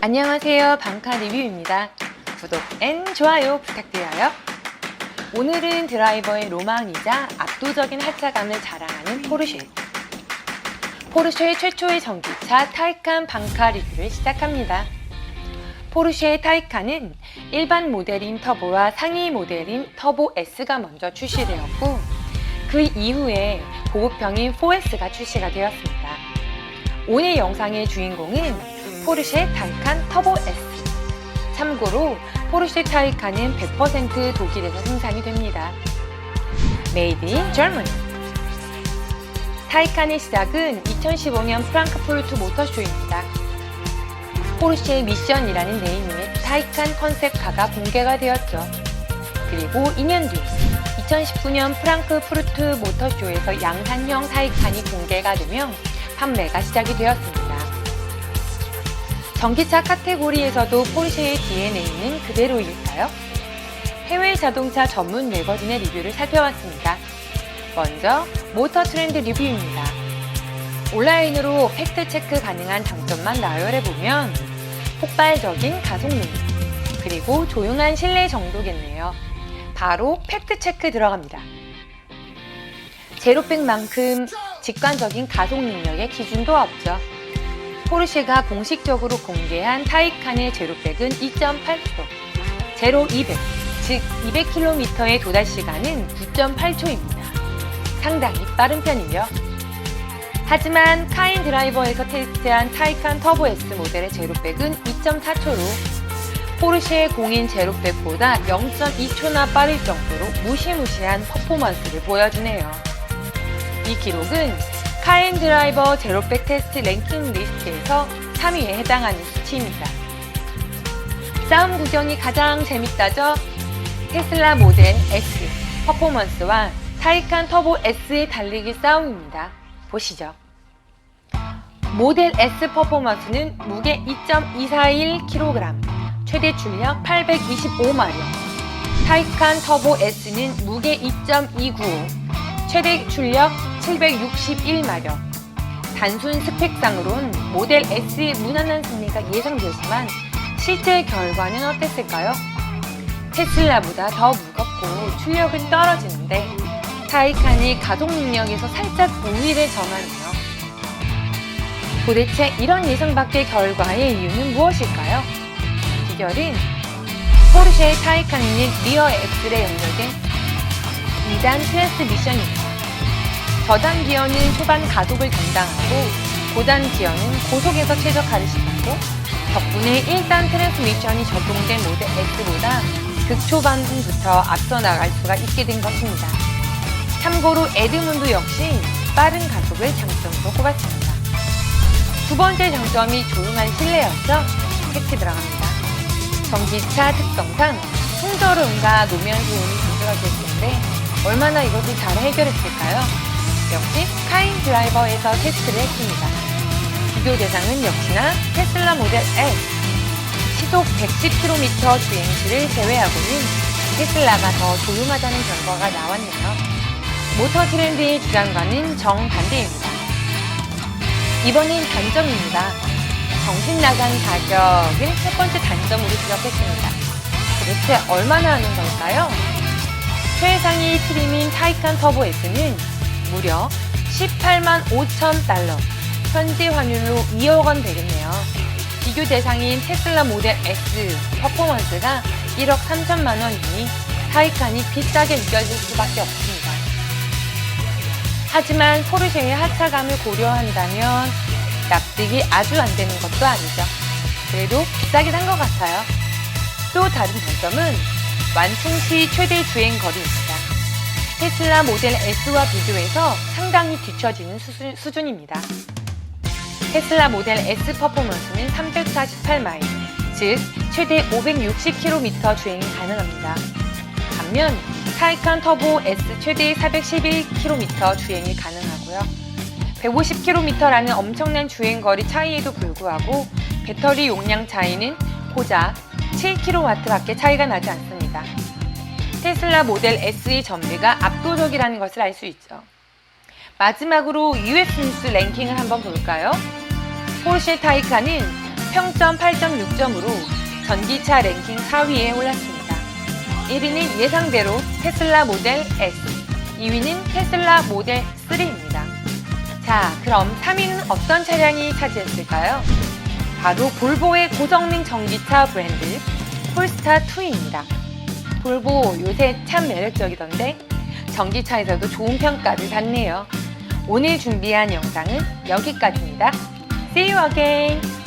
안녕하세요. 방카 리뷰입니다. 구독 앤 좋아요 부탁드려요. 오늘은 드라이버의 로망이자 압도적인 하차감을 자랑하는 포르쉐. 포르쉐의 최초의 전기차 타이칸 방카 리뷰를 시작합니다. 포르쉐의 타이칸은 일반 모델인 터보와 상위 모델인 터보 S가 먼저 출시되었고 그 이후에 보급형인 4S가 출시가 되었습니다. 오늘 영상의 주인공은 포르쉐 타이칸 터보 S. 참고로 포르쉐 타이칸은 100% 독일에서 생산이 됩니다. Made in Germany. 타이칸의 시작은 2015년 프랑크푸르트 모터쇼입니다. 포르쉐의 미션이라는 네이밍의 타이칸 컨셉카가 공개가 되었죠. 그리고 2년 뒤 2019년 프랑크푸르트 모터쇼에서 양산형 타이칸이 공개가 되며 판매가 시작이 되었습니다. 전기차 카테고리에서도 포르쉐의 DNA는 그대로일까요? 해외 자동차 전문 매거진의 리뷰를 살펴봤습니다. 먼저 모터 트렌드 리뷰입니다. 온라인으로 팩트 체크 가능한 장점만 나열해 보면 폭발적인 가속능, 그리고 조용한 실내 정도겠네요. 바로 팩트 체크 들어갑니다. 제로백만큼 직관적인 가속 능력의 기준도 없죠. 포르쉐가 공식적으로 공개한 타이칸의 제로백은 2.8km, 제로 200, 즉 200km의 도달 시간은 9.8초입니다. 상당히 빠른 편이죠. 하지만 카인 드라이버에서 테스트한 타이칸 터보 S 모델의 제로백은 2.4초로 포르쉐의 공인 제로백보다 0.2초나 빠를 정도로 무시무시한 퍼포먼스를 보여주네요. 이 기록은 카인 드라이버 제로백 테스트 랭킹 리스트에서 3위에 해당하는 수치입니다. 싸움 구경이 가장 재밌다죠? 테슬라 모델 S 퍼포먼스와 타이칸 터보 S의 달리기 싸움입니다. 보시죠. 모델 S 퍼포먼스는 무게 2.241kg, 최대 출력 825마력. 타이칸 터보 S는 무게 2.295, 최대 출력 761마력. 단순 스펙상으론 모델 S의 무난한 승리가 예상되지만 실제 결과는 어땠을까요? 테슬라보다 더 무겁고 출력은 떨어지는데 타이칸이 가속 능력에서 살짝 우위를 점하네요. 도대체 이런 예상 밖의 결과의 이유는 무엇일까요? 비결은 포르쉐의 타이칸에는 리어 엑셀에 연결된 2단 트랜스미션입니다. 저단 기어는 초반 가속을 담당하고 고단 기어는 고속에서 최적화를 시켰고 덕분에 1단 트랜스미션이 적용된 모델 S보다 극초반부터 앞서 나갈 수가 있게 된 것입니다. 참고로 에드문드 역시 빠른 가속을 장점으로 꼽았습니다. 두 번째 장점이 조용한 실내였죠? 팩트 들어갑니다. 전기차 특성상 풍절음과 노면 소음이 존재하게 텐데 얼마나 이것을 잘 해결했을까요? 역시 카인 드라이버에서 테스트를 했습니다. 비교 대상은 역시나 테슬라 모델 S. 시속 110km 주행시를 제외하고는 테슬라가 더 조용하다는 결과가 나왔네요. 모터 트렌드의 주장과는 정반대입니다. 이번엔 단점입니다. 정신 나간 가격은 첫 번째 단점으로 지적했습니다. 도대체 얼마나 하는 걸까요? 최상위 트림인 타이칸 터보 S는 무려 18만 5천 달러, 현지 환율로 2억 원 되겠네요. 비교 대상인 테슬라 모델 S 퍼포먼스가 1억 3천만 원이니 타이칸이 비싸게 느껴질 수밖에 없습니다. 하지만 포르쉐의 하차감을 고려한다면 납득이 아주 안 되는 것도 아니죠. 그래도 비싸긴 한 것 같아요. 또 다른 단점은 완충 시 최대 주행 거리입니다. 테슬라 모델 S와 비교해서 상당히 뒤처지는 수준, 수준입니다. 테슬라 모델 S 퍼포먼스는 348마일, 즉 최대 560km 주행이 가능합니다. 반면 타이칸 터보 S 최대 411km 주행이 가능하고요. 150km라는 엄청난 주행 거리 차이에도 불구하고 배터리 용량 차이는 고작 7kW밖에 차이가 나지 않습니다. 테슬라 모델 S의 전비가 압도적이라는 것을 알 수 있죠. 마지막으로 US 뉴스 랭킹을 한번 볼까요? 포르쉐 타이칸은 평점 8.6점으로 전기차 랭킹 4위에 올랐습니다. 1위는 예상대로 테슬라 모델 S, 2위는 테슬라 모델 3입니다. 자, 그럼 3위는 어떤 차량이 차지했을까요? 바로 볼보의 고성능 전기차 브랜드 폴스타2입니다. 볼보 요새 참 매력적이던데 전기차에서도 좋은 평가를 받네요. 오늘 준비한 영상은 여기까지입니다. See you again!